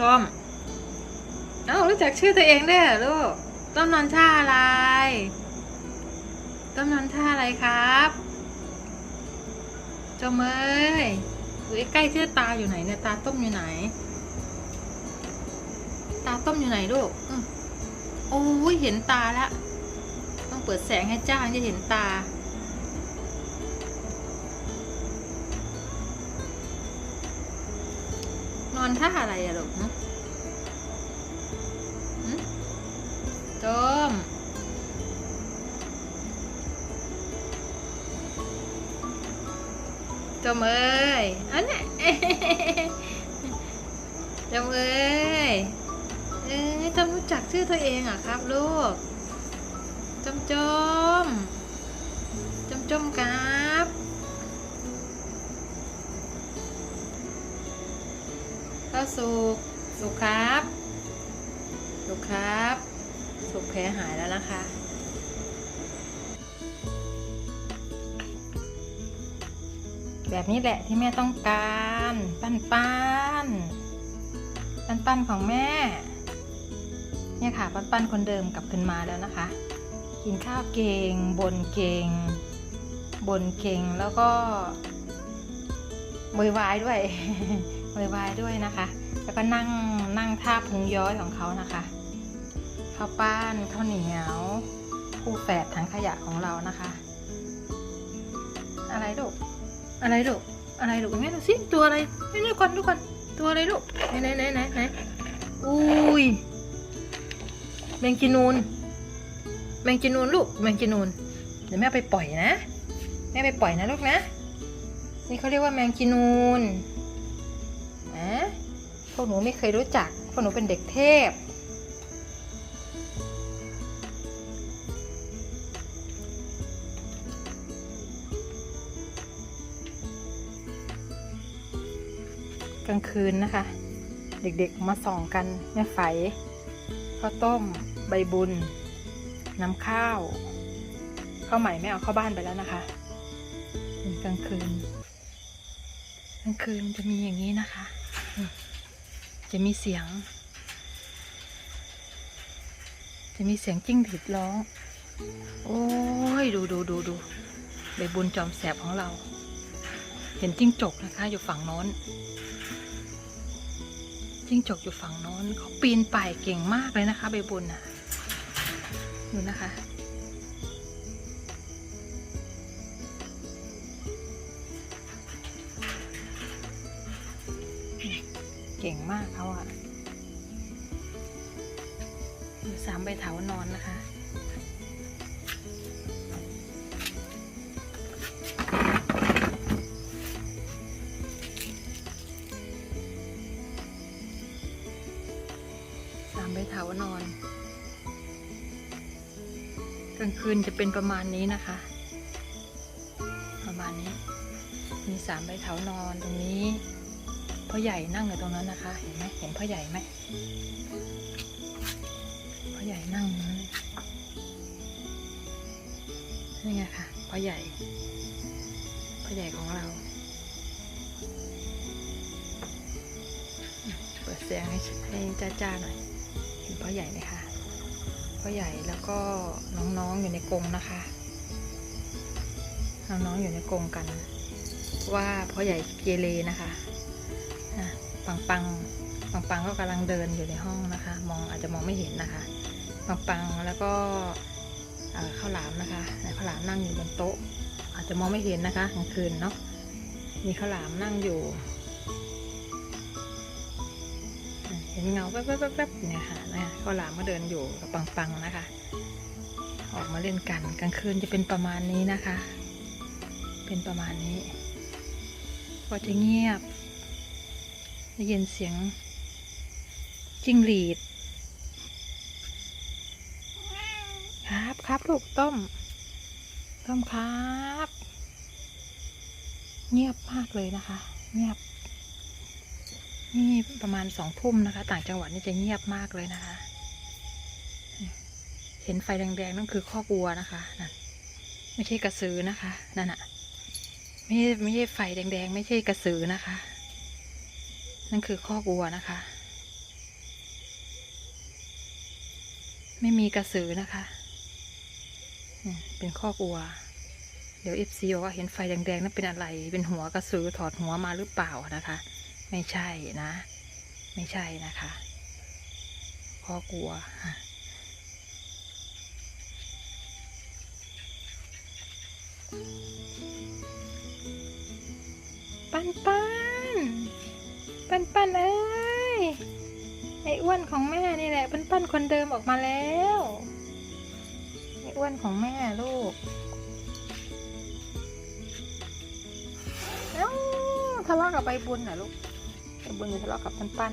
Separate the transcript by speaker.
Speaker 1: ต้มเอ้ารู้จักชื่อตัวเองด้วยลูกต้มนอนท่าอะไร ต้มนอนท่าอะไรครับเจาเมยอยู่ใกล้ชื่อตาอยู่ไหนเนี่ยตาต้มอยู่ไหน ตาต้มอยู่ไหนลูกอืมโอ้ยเห็นตาแล้วต้องเปิดแสงให้จ้าจะเห็นตา อนท่าอะไรอะลูกหึหึต้มจมเอ้ยอันนี้จมเอ้ยเอ้ยจำรู้จักชื่อตัวเองอะครับลูกจมจมจมจมครั ข้าวสุก สุกครับ สุกครับ สุกแผลหายแล้วนะคะแบบนี้แหละที่แม่ต้องการ ปั้นปั้นปั้นปั้นของแม่ เนี่ยค่ะปั้นปั้นคนเดิมกลับขึ้นมาแล้วนะคะ กินข้าวเก่งบนเก่งบนเก่งแล้วก็โวยวายด้วย วยวายด้วยนะคะ แล้วก็นั่งนั่งท่าพุงย้อยของเขานะคะข้าวป้านข้าวเหนียวคู่แฝดถังขยะของเรานะคะ อะไรลูกอะไรลูกอะไรลูกแม่ดูสิตัวอะไรนี่นี่ก่อนดูก่อนตัวอะไรลูกไหนไหนไหนไหนไหนอุ้ยแมงจีนูนแมงจีนูนลูกแมงจีนูนเดี๋ยวแม่ไปปล่อยนะแม่ไปปล่อยนะลูกนะ นี่เขาเรียกว่าแมงจีนูน นะพวกหนูไม่เคยรู้จัก พวกหนูเป็นเด็กเทพ กลางคืนนะคะ เด็กๆมาส่องกันแม่ไฝข้าวต้ม ใบบุญ น้ำข้าวข้าวใหม่ไม่เอาเข้าบ้านไปแล้วนะคะเป็นกลางคืน กลางคืนจะมีอย่างนี้นะคะ จะมีเสียง จะมีเสียงจิ้งหรีดร้อง โอ้ย ดูดูดูดูใบบุญจอมแสบของเรา เห็นจิ้งจกนะคะ อยู่ฝั่งโน้น จิ้งจกอยู่ฝั่งโน้นเขาปีนป่ายเก่งมากเลยนะคะ ใบบุญน่ะดูนะคะ ก่งมากเขาอะสามใบเถานอนนะคะสามใบเถานอน กลางคืนจะเป็นประมาณนี้นะคะ ประมาณนี้ มีสามใบเถานอนตรงนี้ พ่อใหญ่นั่งอยู่ตรงนั้นนะคะ เห็นไหมเห็นพ่อใหญ่ไหมพ่อใหญ่นั่งนั้นนี่ไงค่ะพ่อใหญ่พ่อใหญ่ของเรา เปิดเสียงให้ให้จ้าๆหน่อยเห็นพ่อใหญ่ไหมคะพ่อใหญ่แล้วก็น้องๆอยู่ในกรงนะคะน้องๆอยู่ในกรงกัน ว่าพ่อใหญ่เกเรนะคะ อะปังปังปังปังก็กำลังเดินอยู่ในห้องนะคะ มองอาจจะมองไม่เห็นนะคะ ปังปังแล้วก็ข้าวหลามนะคะข้าวหลามนั่งอยู่บนโต๊ะ อาจจะมองไม่เห็นนะคะกลางคืนเนาะมีข้าวหลามนั่งอยู่ เห็นเงาแวบๆๆๆเนี่ยค่ะนะข้าวหลามก็เดินอยู่กับปังปังนะคะ ออกมาเล่นกันกลางคืนจะเป็นประมาณนี้นะคะ เป็นประมาณนี้ ก็จะเงียบ ได้ยินเสียงจิ้งหรีด ครับครับลูกต้ม ต้มครับ เงียบมากเลยนะคะ เงียบ นี่ประมาณสองทุ่มนะคะ ต่างจังหวัดนี่จะเงียบมากเลยนะคะ เห็นไฟแดงๆนั่นคือข้อกัวนะคะนั่นไม่ใช่กระสือนะคะนั่นอะไม่ไม่ใช่ไฟแดงๆ ไม่ใช่กระสือนะคะ นั่นคือข้อวัวนะคะ ไม่มีกระสือนะคะเป็นข้อวัว เดี๋ยวเอฟซีบอกว่าเห็นไฟแดงๆนั่นเป็นอะไร เป็นหัวกระสือถอดหัวมาหรือเปล่านะคะ ไม่ใช่นะ ไม่ใช่นะคะข้อวัวปันปัน ปันปันเอ้ยไอ้อ้วนของแม่นี่แหละปันปันคนเดิมออกมาแล้วไอ้อ้วนของแม่ลูกเอ้าทะเลาะกับใบบุญเหรอลูกใบบุญทะเลาะกับปันปัน